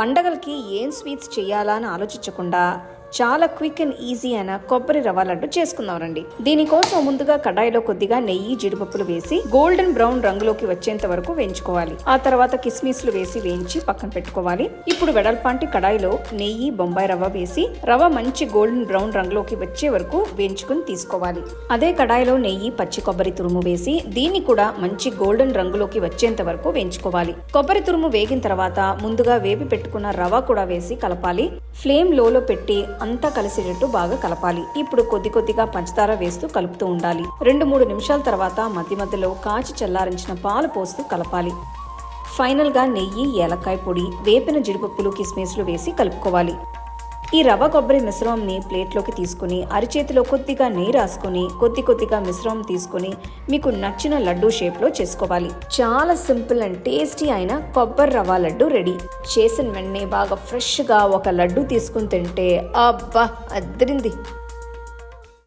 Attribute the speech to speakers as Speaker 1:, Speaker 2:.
Speaker 1: పండగలకి ఏం స్వీట్స్ చేయాలా అని ఆలోచించకుండా చాలా క్విక్ అండ్ ఈజీ అయిన కొబ్బరి రవ్వ లడ్డు చేసుకుందాం రండి దీనికోసం ముందుగా కడాయిలో కొద్దిగా నెయ్యి జీడిపప్పులు వేసి గోల్డెన్ బ్రౌన్ రంగులోకి వచ్చేంత వరకు వేయించుకోవాలి. ఆ తర్వాత కిస్మిస్లు వేసి వేయించి పక్కన పెట్టుకోవాలి. ఇప్పుడు వెడల్పాంటి కడాయిలో నెయ్యి బొంబాయి రవ్వ వేసి రవ్వ మంచి గోల్డెన్ బ్రౌన్ రంగులోకి వచ్చే వరకు వేయించుకుని తీసుకోవాలి. అదే కడాయిలో నెయ్యి పచ్చి కొబ్బరి తురుము వేసి దీన్ని కూడా మంచి గోల్డెన్ రంగులోకి వచ్చేంత వరకు వేయించుకోవాలి. కొబ్బరి తురుము వేగిన తర్వాత ముందుగా వేపి పెట్టుకున్న రవ్వ కూడా వేసి కలపాలి. ఫ్లేమ్ లోలో పెట్టి అంతా కలిసేటట్టు బాగా కలపాలి. ఇప్పుడు కొద్ది కొద్దిగా పంచదార వేస్తూ కలుపుతూ ఉండాలి. రెండు మూడు నిమిషాల తర్వాత మధ్య మధ్యలో కాచి చల్లారించిన పాలు పోస్తూ కలపాలి. ఫైనల్గా నెయ్యి ఏలక్కాయ పొడి వేపిన జీడిపప్పులు కిస్మిస్లు వేసి కలుపుకోవాలి. ఈ రవ్వ కొబ్బరి మిశ్రమంని ప్లేట్లోకి తీసుకుని అరిచేతిలో కొద్దిగా నెయ్యి రాసుకొని కొద్ది కొద్దిగా మిశ్రమం తీసుకొని మీకు నచ్చిన లడ్డు షేప్లో చేసుకోవాలి. చాలా సింపుల్ అండ్ టేస్టీ అయిన కొబ్బరి రవ్వ లడ్డు రెడీ. చేసిన వెంటనే బాగా ఫ్రెష్గా ఒక లడ్డు తీసుకుని తింటే అబ్బా అద్దరింది